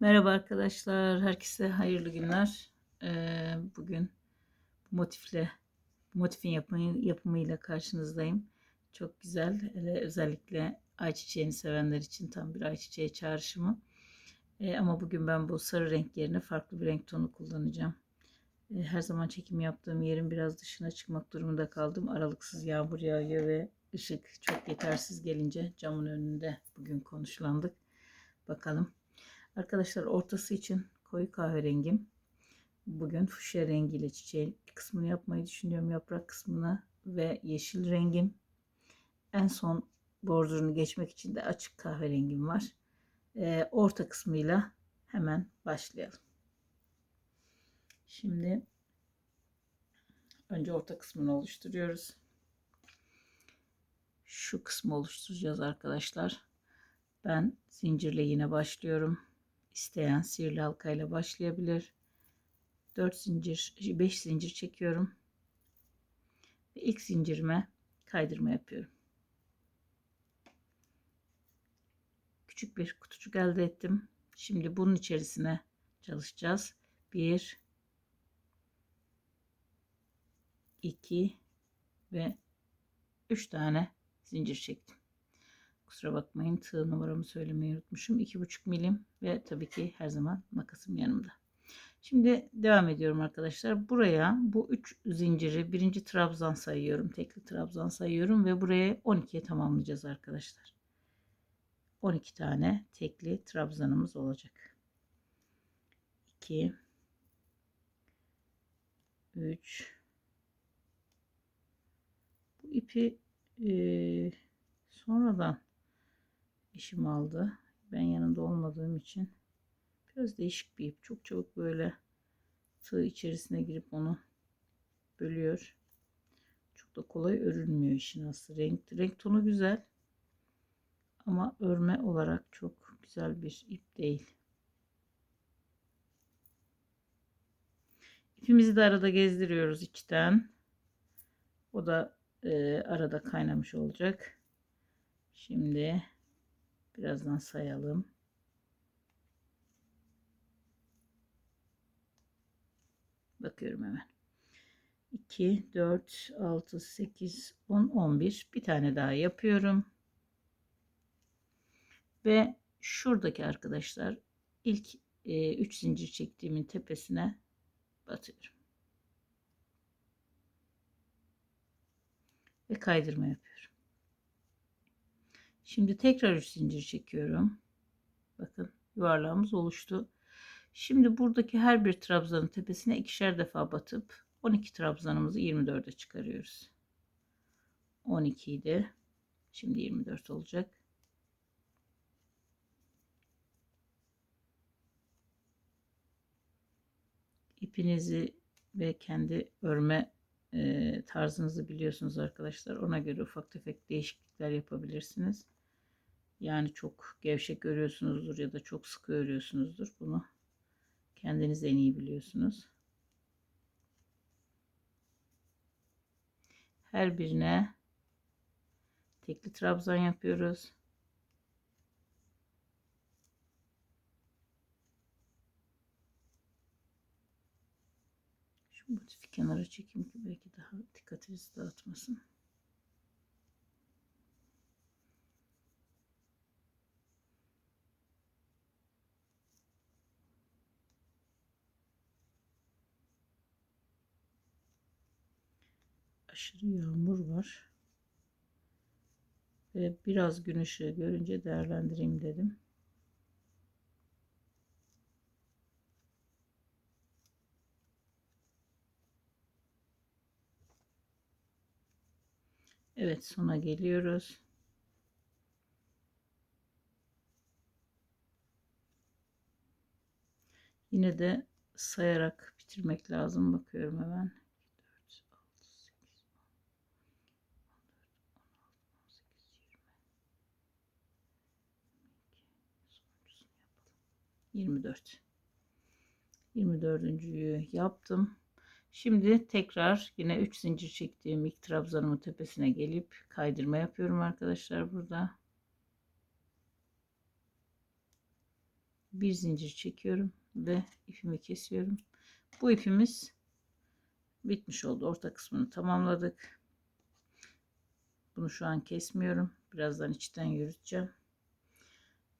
Merhaba arkadaşlar, herkese hayırlı günler. Ee, bugün bu motifle, motifin yapımı, yapımıyla karşınızdayım. Çok güzel, hele özellikle ayçiçeğini sevenler için tam bir ayçiçeği çağrışımı. Ee, ama bugün ben bu sarı renk yerine farklı bir renk tonu kullanacağım. Ee, her zaman çekim yaptığım yerin biraz dışına çıkmak durumunda kaldım. Aralıksız yağmur yağıyor ve ışık çok yetersiz gelince camın önünde bugün konuşlandık. Bakalım. Arkadaşlar ortası için koyu kahverengim. Bugün fuşya rengiyle çiçeğin kısmını yapmayı düşünüyorum. Yaprak kısmını ve yeşil rengim. En son bordurunu geçmek için de açık kahverengim var. Ee, orta kısmıyla hemen başlayalım. Şimdi önce orta kısmını oluşturuyoruz. Şu kısmı oluşturacağız arkadaşlar. Ben zincirle yine başlıyorum. İsteyen sihirli halkayla başlayabilir. 4 zincir, 5 zincir çekiyorum. Ve ilk zincirime kaydırma yapıyorum. Küçük bir kutucuk elde ettim. Şimdi bunun içerisine çalışacağız. 1 2 ve 3 tane zincir çektim. Kusura bakmayın tığ numaramı söylemeyi unutmuşum. 2,5 milim ve tabii ki her zaman makasım yanımda. Şimdi devam ediyorum arkadaşlar. Buraya bu 3 zinciri birinci trabzan sayıyorum. Tekli trabzan sayıyorum ve buraya 12'ye tamamlayacağız arkadaşlar. 12 tane tekli trabzanımız olacak. 2 3 Bu ipi e, sonradan eşim aldı. Ben yanında olmadığım için biraz değişik bir ip. Çok çabuk böyle tığ içerisine girip onu bölüyor. Çok da kolay örülmüyor işin aslı. Renk, renk tonu güzel. Ama örme olarak çok güzel bir ip değil. İpimizi de arada gezdiriyoruz içten. O da e, arada kaynamış olacak. Şimdi Birazdan sayalım. Bakıyorum hemen. 2, 4, 6, 8, 10, 11. Bir tane daha yapıyorum. Ve şuradaki arkadaşlar ilk 3 e, zincir çektiğimin tepesine batıyorum. Ve kaydırma yapıyorum. Şimdi tekrar 3 zincir çekiyorum. Bakın yuvarlağımız oluştu. Şimdi buradaki her bir trabzanın tepesine ikişer defa batıp 12 trabzanımızı 24'e çıkarıyoruz. 12 idi. Şimdi 24 olacak. İpinizi ve kendi örme e, tarzınızı biliyorsunuz arkadaşlar. Ona göre ufak tefek değişiklikler yapabilirsiniz. Yani çok gevşek örüyorsunuzdur ya da çok sıkı örüyorsunuzdur. Bunu kendiniz en iyi biliyorsunuz. Her birine tekli trabzan yapıyoruz. Şu motifi kenara çekeyim ki belki daha dikkatinizi dağıtmasın. Aşırı yağmur var. Ve biraz gün ışığı görünce değerlendireyim dedim. Evet sona geliyoruz. Yine de sayarak bitirmek lazım. Bakıyorum hemen. 24 24. yaptım. Şimdi tekrar yine 3 zincir çektiğim ilk trabzanımın tepesine gelip kaydırma yapıyorum arkadaşlar burada. bir zincir çekiyorum ve ipimi kesiyorum. Bu ipimiz bitmiş oldu. Orta kısmını tamamladık. Bunu şu an kesmiyorum. Birazdan içten yürüteceğim.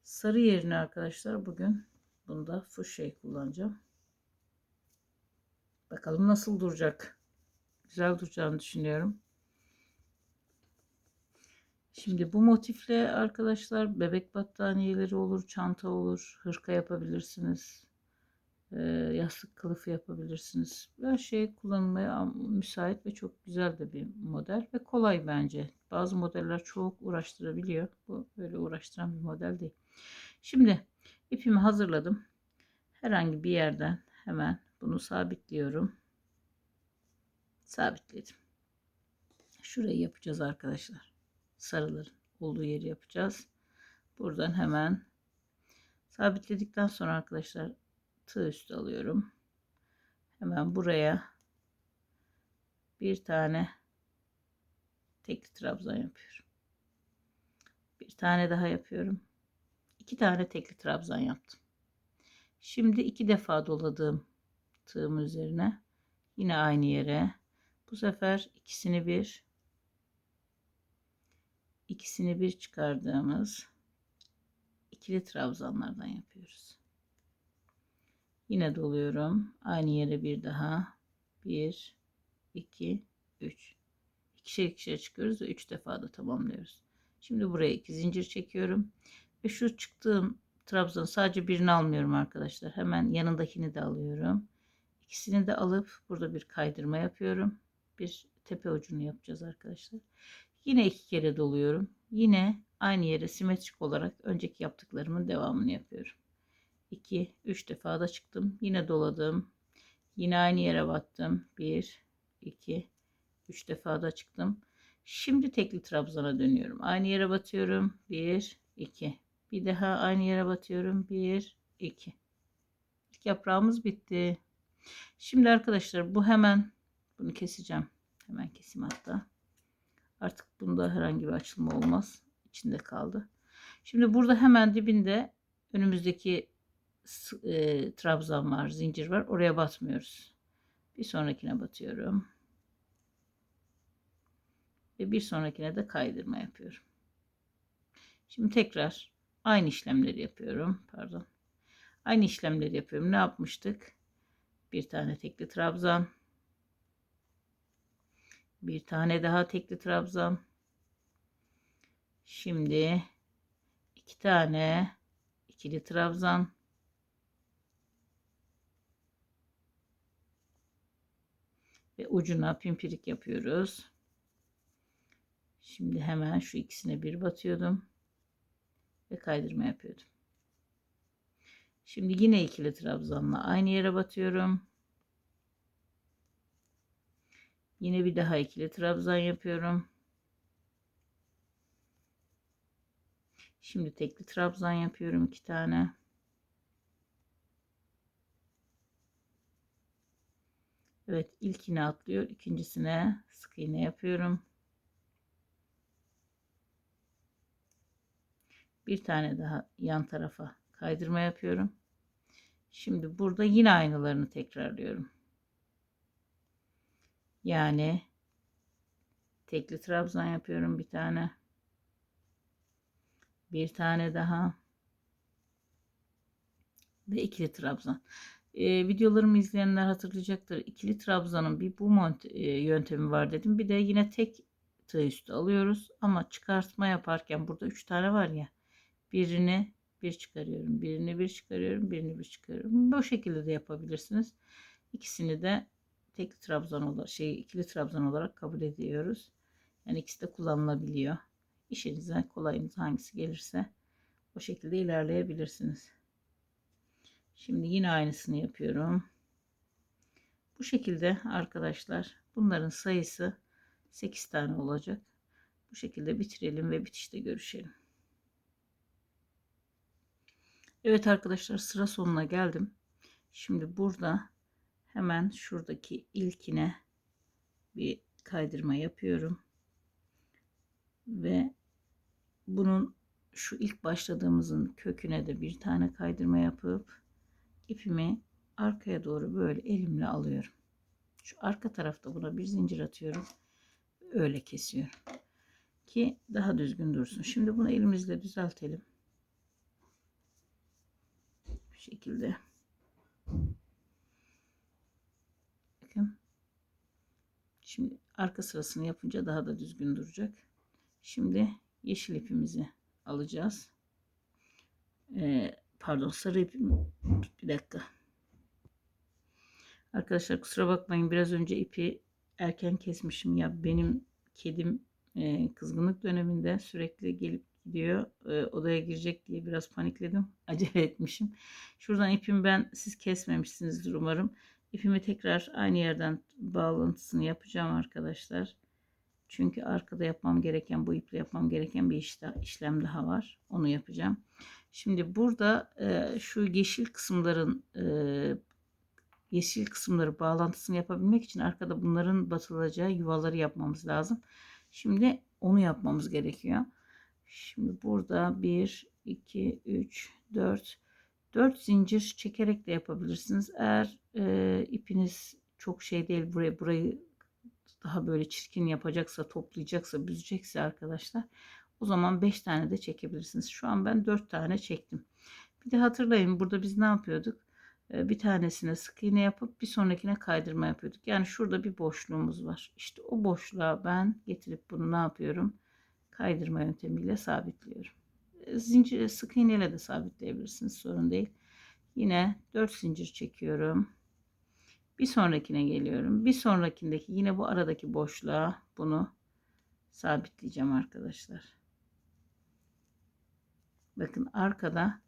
Sarı yerine arkadaşlar bugün bunda fuşya kullanacağım. Bakalım nasıl duracak. Güzel duracağını düşünüyorum. Şimdi bu motifle arkadaşlar bebek battaniyeleri olur, çanta olur, hırka yapabilirsiniz. E, yastık kılıfı yapabilirsiniz. Her şey kullanılmaya müsait ve çok güzel de bir model ve kolay bence. Bazı modeller çok uğraştırabiliyor. Bu böyle uğraştıran bir model değil. Şimdi ipimi hazırladım. Herhangi bir yerden hemen bunu sabitliyorum. Sabitledim. Şurayı yapacağız arkadaşlar. Sarıların olduğu yeri yapacağız. Buradan hemen sabitledikten sonra arkadaşlar tığ üstü alıyorum. Hemen buraya bir tane tekli trabzan yapıyorum. Bir tane daha yapıyorum. İki tane tekli trabzan yaptım. Şimdi iki defa doladığım tığım üzerine yine aynı yere bu sefer ikisini bir ikisini bir çıkardığımız ikili trabzanlardan yapıyoruz. Yine doluyorum. Aynı yere bir daha. 1 2 3 İkişer ikişer çıkıyoruz ve 3 defa da tamamlıyoruz. Şimdi buraya iki zincir çekiyorum. Ve şu çıktığım trabzan sadece birini almıyorum arkadaşlar. Hemen yanındakini de alıyorum. İkisini de alıp burada bir kaydırma yapıyorum. Bir tepe ucunu yapacağız arkadaşlar. Yine iki kere doluyorum. Yine aynı yere simetrik olarak önceki yaptıklarımın devamını yapıyorum. 2 3 defa da çıktım. Yine doladım. Yine aynı yere battım. 1 2 3 defa da çıktım. Şimdi tekli trabzana dönüyorum. Aynı yere batıyorum. 1 2 bir daha aynı yere batıyorum. 1 2 İlk yaprağımız bitti. Şimdi arkadaşlar bu hemen bunu keseceğim. Hemen keseyim hatta. Artık bunda herhangi bir açılma olmaz. İçinde kaldı. Şimdi burada hemen dibinde önümüzdeki e, trabzan var, zincir var. Oraya batmıyoruz. Bir sonrakine batıyorum. Ve bir sonrakine de kaydırma yapıyorum. Şimdi tekrar aynı işlemleri yapıyorum. Pardon. Aynı işlemleri yapıyorum. Ne yapmıştık? Bir tane tekli trabzan. Bir tane daha tekli trabzan. Şimdi iki tane ikili trabzan. Ve ucuna pimpirik yapıyoruz. Şimdi hemen şu ikisine bir batıyordum. Ve kaydırma yapıyordum. Şimdi yine ikili trabzanla aynı yere batıyorum. Yine bir daha ikili trabzan yapıyorum. Şimdi tekli trabzan yapıyorum iki tane. Evet ilkini atlıyor. ikincisine sık iğne yapıyorum. Bir tane daha yan tarafa kaydırma yapıyorum. Şimdi burada yine aynılarını tekrarlıyorum. Yani tekli trabzan yapıyorum bir tane. Bir tane daha. Ve ikili trabzan. Ee, videolarımı izleyenler hatırlayacaktır. İkili trabzanın bir bu e, yöntemi var dedim. Bir de yine tek tığ üstü alıyoruz. Ama çıkartma yaparken burada üç tane var ya. Birini bir çıkarıyorum. Birini bir çıkarıyorum. Birini bir çıkarıyorum. Bu şekilde de yapabilirsiniz. İkisini de tek trabzan olarak şey ikili trabzan olarak kabul ediyoruz. Yani ikisi de kullanılabiliyor. İşinize kolayınız hangisi gelirse o şekilde ilerleyebilirsiniz. Şimdi yine aynısını yapıyorum. Bu şekilde arkadaşlar bunların sayısı 8 tane olacak. Bu şekilde bitirelim ve bitişte görüşelim. Evet arkadaşlar sıra sonuna geldim. Şimdi burada hemen şuradaki ilkine bir kaydırma yapıyorum. Ve bunun şu ilk başladığımızın köküne de bir tane kaydırma yapıp ipimi arkaya doğru böyle elimle alıyorum. Şu arka tarafta buna bir zincir atıyorum. Öyle kesiyorum. Ki daha düzgün dursun. Şimdi bunu elimizle düzeltelim. Şekilde. Bakın. Şimdi arka sırasını yapınca daha da düzgün duracak. Şimdi yeşil ipimizi alacağız. Ee, pardon sarı ipim. Bir dakika. Arkadaşlar kusura bakmayın biraz önce ipi erken kesmişim ya benim kedim e, kızgınlık döneminde sürekli gelip gidiyor e, odaya girecek diye biraz panikledim acele etmişim. Şuradan ipimi ben siz kesmemişsinizdir umarım. İpimi tekrar aynı yerden bağlantısını yapacağım arkadaşlar. Çünkü arkada yapmam gereken bu iple yapmam gereken bir işte, işlem daha var. Onu yapacağım. Şimdi burada e, şu yeşil kısımların e, yeşil kısımları bağlantısını yapabilmek için arkada bunların batılacağı yuvaları yapmamız lazım. Şimdi onu yapmamız gerekiyor. Şimdi burada 1, 2, 3, 4, 4 zincir çekerek de yapabilirsiniz. Eğer e, ipiniz çok şey değil buraya burayı daha böyle çirkin yapacaksa, toplayacaksa, büzecekse arkadaşlar o zaman 5 tane de çekebilirsiniz. Şu an ben 4 tane çektim. Bir de hatırlayın burada biz ne yapıyorduk? bir tanesine sık iğne yapıp bir sonrakine kaydırma yapıyorduk. Yani şurada bir boşluğumuz var. İşte o boşluğa ben getirip bunu ne yapıyorum? Kaydırma yöntemiyle sabitliyorum. Zincir sık iğneyle de sabitleyebilirsiniz. Sorun değil. Yine 4 zincir çekiyorum. Bir sonrakine geliyorum. Bir sonrakindeki yine bu aradaki boşluğa bunu sabitleyeceğim arkadaşlar. Bakın arkada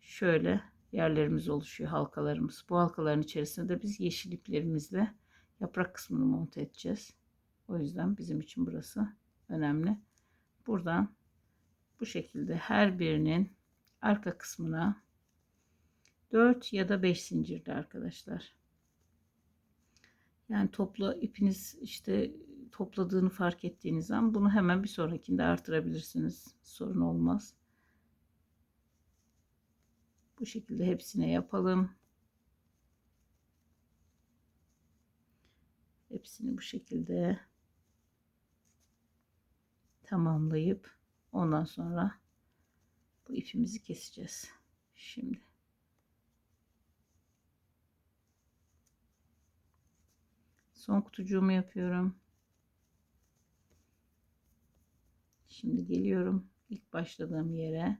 şöyle yerlerimiz oluşuyor halkalarımız. Bu halkaların içerisinde de biz yeşil iplerimizle yaprak kısmını monte edeceğiz. O yüzden bizim için burası önemli. Buradan bu şekilde her birinin arka kısmına 4 ya da 5 zincirde arkadaşlar. Yani topla ipiniz işte topladığını fark ettiğiniz zaman bunu hemen bir sonrakinde artırabilirsiniz. Sorun olmaz. Bu şekilde hepsine yapalım. Hepsini bu şekilde tamamlayıp ondan sonra bu ipimizi keseceğiz. Şimdi son kutucuğumu yapıyorum. Şimdi geliyorum ilk başladığım yere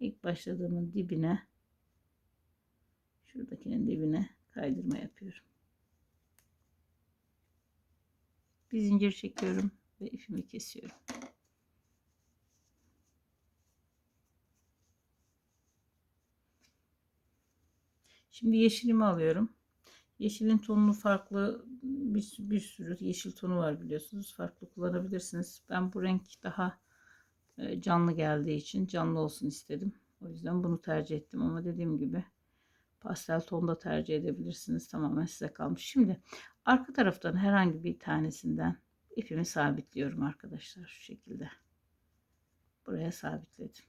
ilk başladığımın dibine şuradakinin dibine kaydırma yapıyorum. Bir zincir çekiyorum ve ipimi kesiyorum. Şimdi yeşilimi alıyorum. Yeşilin tonunu farklı bir, bir sürü yeşil tonu var biliyorsunuz. Farklı kullanabilirsiniz. Ben bu renk daha e, canlı geldiği için canlı olsun istedim. O yüzden bunu tercih ettim ama dediğim gibi pastel tonda tercih edebilirsiniz. Tamamen size kalmış. Şimdi arka taraftan herhangi bir tanesinden ipimi sabitliyorum arkadaşlar şu şekilde. Buraya sabitledim.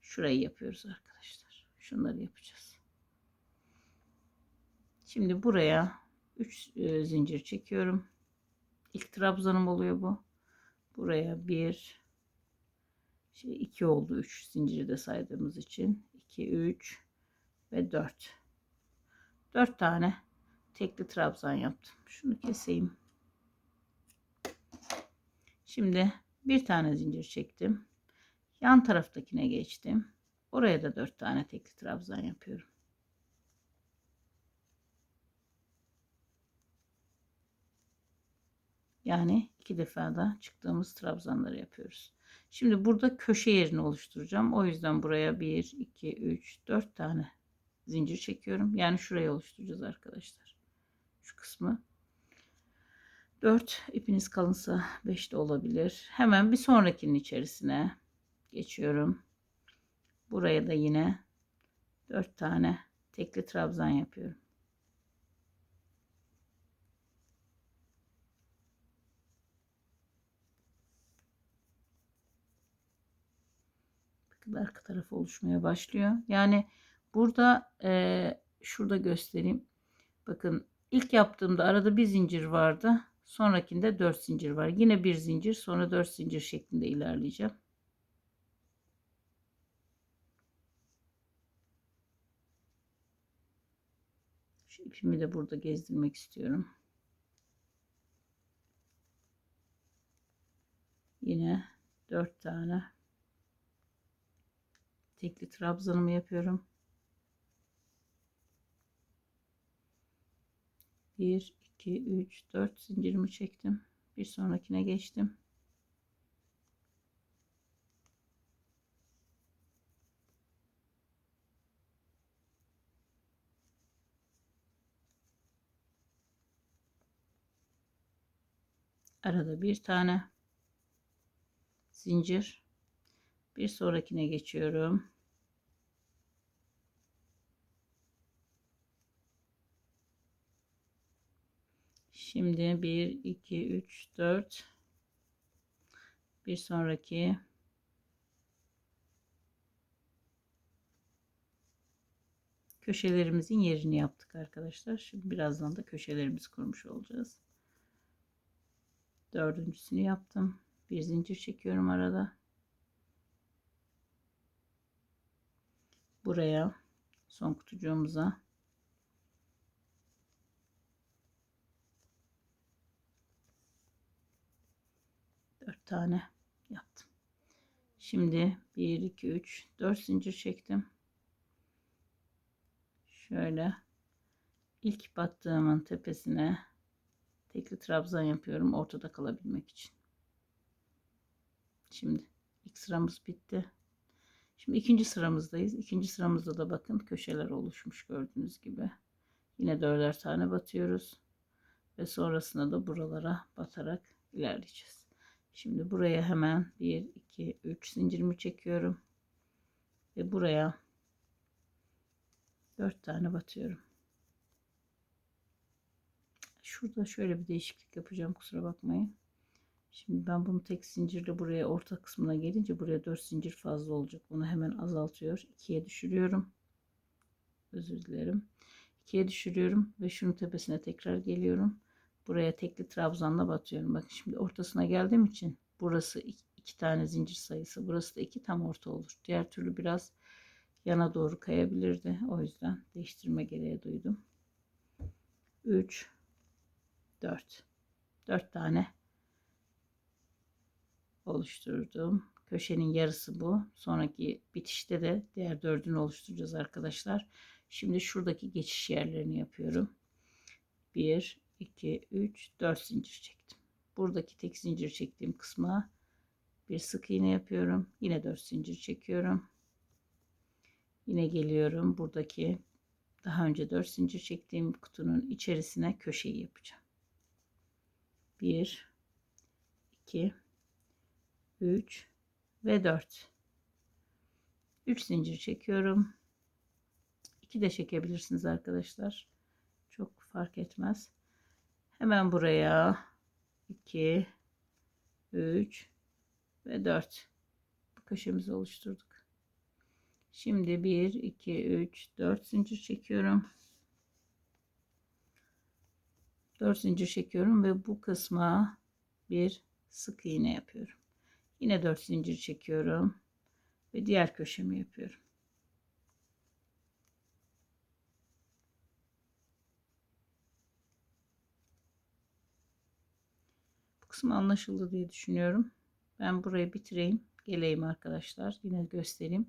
Şurayı yapıyoruz arkadaşlar. Şunları yapacağız. Şimdi buraya 3 e, zincir çekiyorum. İlk trabzanım oluyor bu. Buraya 1 Şimdi 2 oldu 3 zinciri de saydığımız için 2 3 ve 4 4 tane tekli trabzan yaptım şunu keseyim şimdi bir tane zincir çektim yan taraftakine geçtim oraya da 4 tane tekli trabzan yapıyorum yani iki defa da çıktığımız trabzanları yapıyoruz Şimdi burada köşe yerini oluşturacağım. O yüzden buraya 1, 2, 3, 4 tane zincir çekiyorum. Yani şurayı oluşturacağız arkadaşlar. Şu kısmı. 4 ipiniz kalınsa 5 de olabilir. Hemen bir sonrakinin içerisine geçiyorum. Buraya da yine 4 tane tekli trabzan yapıyorum. şekilde arka tarafı oluşmaya başlıyor. Yani burada e, şurada göstereyim. Bakın ilk yaptığımda arada bir zincir vardı. Sonrakinde 4 zincir var. Yine bir zincir sonra 4 zincir şeklinde ilerleyeceğim. Şu ipimi de burada gezdirmek istiyorum. Yine 4 tane tekli trabzanımı yapıyorum. 1 2 3 4 zincirimi çektim. Bir sonrakine geçtim. Arada bir tane zincir. Bir sonrakine geçiyorum. Şimdi 1 2 3 4 bir sonraki köşelerimizin yerini yaptık arkadaşlar. Şimdi birazdan da köşelerimizi kurmuş olacağız. Dördüncüsünü yaptım. Bir zincir çekiyorum arada. Buraya son kutucuğumuza dört tane yaptım. Şimdi 1 2 3 4 zincir çektim. Şöyle ilk battığımın tepesine tekli trabzan yapıyorum ortada kalabilmek için. Şimdi ilk sıramız bitti. Şimdi ikinci sıramızdayız. İkinci sıramızda da bakın köşeler oluşmuş gördüğünüz gibi. Yine dörder tane batıyoruz. Ve sonrasında da buralara batarak ilerleyeceğiz. Şimdi buraya hemen 1, 2, 3 zincirimi çekiyorum. Ve buraya 4 tane batıyorum. Şurada şöyle bir değişiklik yapacağım kusura bakmayın. Şimdi ben bunu tek zincirle buraya orta kısmına gelince buraya 4 zincir fazla olacak. Bunu hemen azaltıyor. 2'ye düşürüyorum. Özür dilerim. 2'ye düşürüyorum ve şunun tepesine tekrar geliyorum. Buraya tekli trabzanla batıyorum. Bakın şimdi ortasına geldiğim için burası iki tane zincir sayısı. Burası da iki tam orta olur. Diğer türlü biraz yana doğru kayabilirdi. O yüzden değiştirme gereği duydum. 3 4 4 tane oluşturdum. Köşenin yarısı bu. Sonraki bitişte de diğer dördünü oluşturacağız arkadaşlar. Şimdi şuradaki geçiş yerlerini yapıyorum. 1, 2, 3, 4 zincir çektim. Buradaki tek zincir çektiğim kısma bir sık iğne yapıyorum. Yine 4 zincir çekiyorum. Yine geliyorum. Buradaki daha önce 4 zincir çektiğim kutunun içerisine köşeyi yapacağım. 1 2 3 ve 4 3 zincir çekiyorum 2 de çekebilirsiniz arkadaşlar çok fark etmez hemen buraya 2 3 ve 4 bu köşemizi oluşturduk şimdi 1 2 3 4 zincir çekiyorum 4 zincir çekiyorum ve bu kısma bir sık iğne yapıyorum Yine 4 zincir çekiyorum. Ve diğer köşemi yapıyorum. Kısım anlaşıldı diye düşünüyorum. Ben burayı bitireyim. Geleyim arkadaşlar. Yine göstereyim.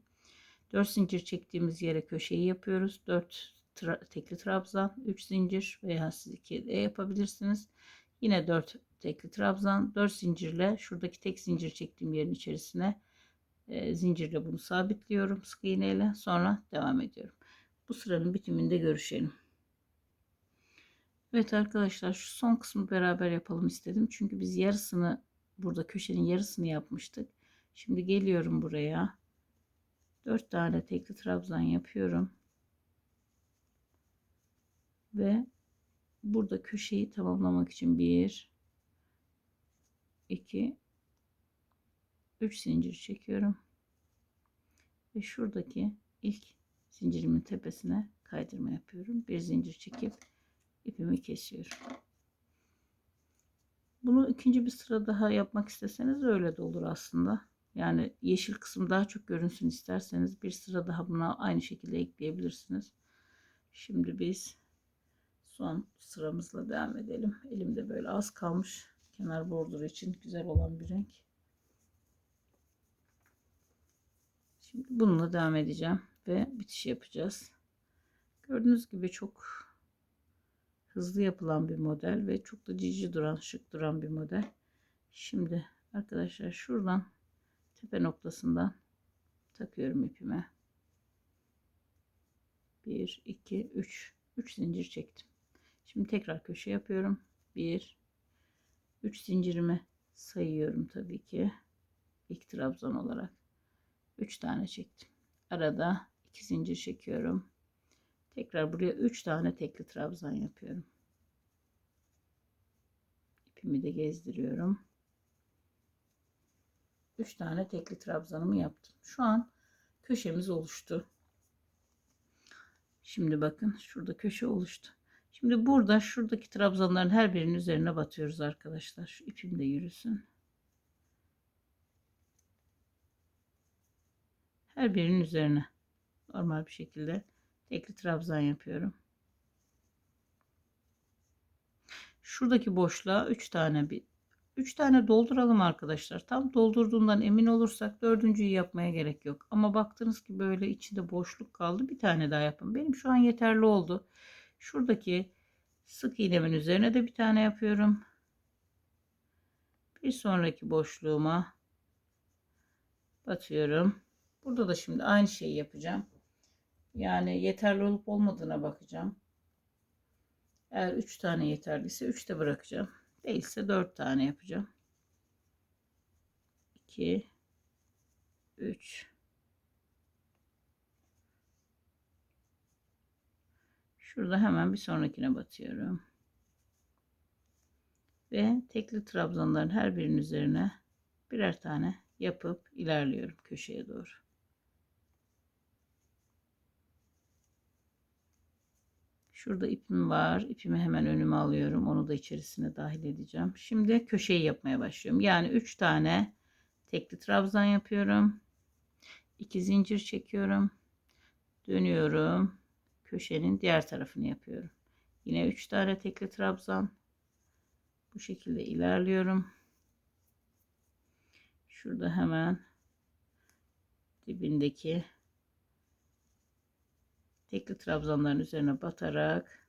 4 zincir çektiğimiz yere köşeyi yapıyoruz. 4 tra tekli trabzan, 3 zincir veya siz 2 de yapabilirsiniz. Yine 4 tekli trabzan 4 zincirle şuradaki tek zincir çektiğim yerin içerisine e, zincirle bunu sabitliyorum sık iğneyle sonra devam ediyorum. Bu sıranın bitiminde görüşelim. Evet arkadaşlar şu son kısmı beraber yapalım istedim. Çünkü biz yarısını burada köşenin yarısını yapmıştık. Şimdi geliyorum buraya. 4 tane tekli trabzan yapıyorum. Ve burada köşeyi tamamlamak için 1 2 3 zincir çekiyorum Ve şuradaki ilk zincirimin tepesine kaydırma yapıyorum. Bir zincir çekip ipimi kesiyorum. Bunu ikinci bir sıra daha yapmak isteseniz öyle de olur aslında. Yani yeşil kısım daha çok görünsün isterseniz bir sıra daha buna aynı şekilde ekleyebilirsiniz. Şimdi biz son sıramızla devam edelim. Elimde böyle az kalmış kenar borduru için güzel olan bir renk. Şimdi bununla devam edeceğim ve bitiş yapacağız. Gördüğünüz gibi çok hızlı yapılan bir model ve çok da cici duran, şık duran bir model. Şimdi arkadaşlar şuradan tepe noktasından takıyorum ipime. 1 2 3 3 zincir çektim. Şimdi tekrar köşe yapıyorum. 1 3 zincirimi sayıyorum tabii ki. İlk trabzan olarak 3 tane çektim. Arada 2 zincir çekiyorum. Tekrar buraya 3 tane tekli trabzan yapıyorum. İpimi de gezdiriyorum. 3 tane tekli trabzanımı yaptım. Şu an köşemiz oluştu. Şimdi bakın şurada köşe oluştu. Şimdi burada şuradaki trabzanların her birinin üzerine batıyoruz arkadaşlar. Şu ipim de yürüsün. Her birinin üzerine normal bir şekilde tekli trabzan yapıyorum. Şuradaki boşluğa 3 tane bir 3 tane dolduralım arkadaşlar. Tam doldurduğundan emin olursak dördüncüyü yapmaya gerek yok. Ama baktınız ki böyle içinde boşluk kaldı. Bir tane daha yapın. Benim şu an yeterli oldu. Şuradaki sık iğnemin üzerine de bir tane yapıyorum. Bir sonraki boşluğuma batıyorum. Burada da şimdi aynı şeyi yapacağım. Yani yeterli olup olmadığına bakacağım. Eğer 3 tane yeterliyse 3 de bırakacağım. Değilse 4 tane yapacağım. 2 3 Şurada hemen bir sonrakine batıyorum. Ve tekli trabzanların her birinin üzerine birer tane yapıp ilerliyorum köşeye doğru. Şurada ipim var. İpimi hemen önüme alıyorum. Onu da içerisine dahil edeceğim. Şimdi köşeyi yapmaya başlıyorum. Yani 3 tane tekli trabzan yapıyorum. 2 zincir çekiyorum. Dönüyorum. Köşenin diğer tarafını yapıyorum. Yine 3 tane tekli trabzan. Bu şekilde ilerliyorum. Şurada hemen dibindeki tekli trabzanların üzerine batarak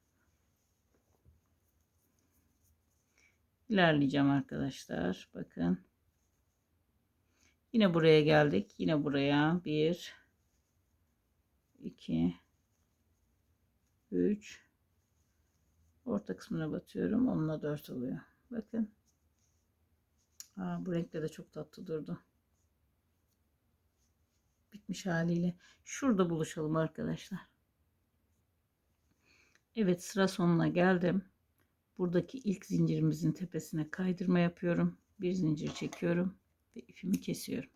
ilerleyeceğim arkadaşlar. Bakın. Yine buraya geldik. Yine buraya 1 2 3 orta kısmına batıyorum. Onunla 4 oluyor. Bakın. Aa, bu renkte de çok tatlı durdu. Bitmiş haliyle. Şurada buluşalım arkadaşlar. Evet sıra sonuna geldim. Buradaki ilk zincirimizin tepesine kaydırma yapıyorum. Bir zincir çekiyorum ve ipimi kesiyorum.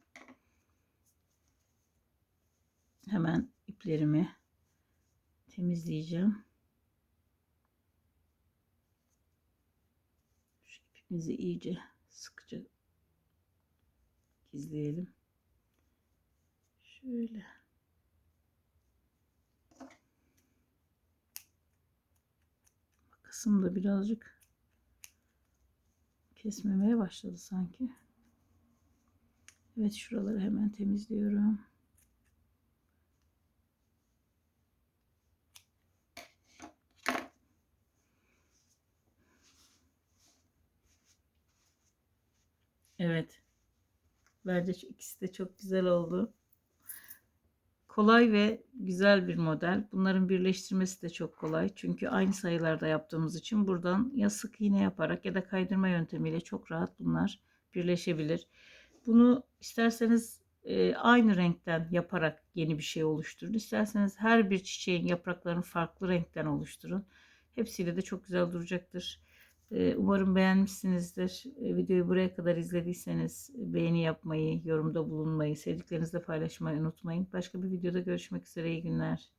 Hemen iplerimi temizleyeceğim. Şu ipimizi iyice sıkıca gizleyelim. Şöyle. Kısım da birazcık kesmemeye başladı sanki. Evet şuraları hemen temizliyorum. Evet. Bence ikisi de çok güzel oldu. Kolay ve güzel bir model. Bunların birleştirmesi de çok kolay. Çünkü aynı sayılarda yaptığımız için buradan ya sık iğne yaparak ya da kaydırma yöntemiyle çok rahat bunlar birleşebilir. Bunu isterseniz e, aynı renkten yaparak yeni bir şey oluşturun. İsterseniz her bir çiçeğin yapraklarını farklı renkten oluşturun. Hepsiyle de çok güzel duracaktır. Ee, Umarım beğenmişsinizdir. Ee, Videoyu buraya kadar izlediyseniz beğeni yapmayı, yorumda bulunmayı, sevdiklerinizle paylaşmayı unutmayın. Başka bir videoda görüşmek üzere. İyi günler.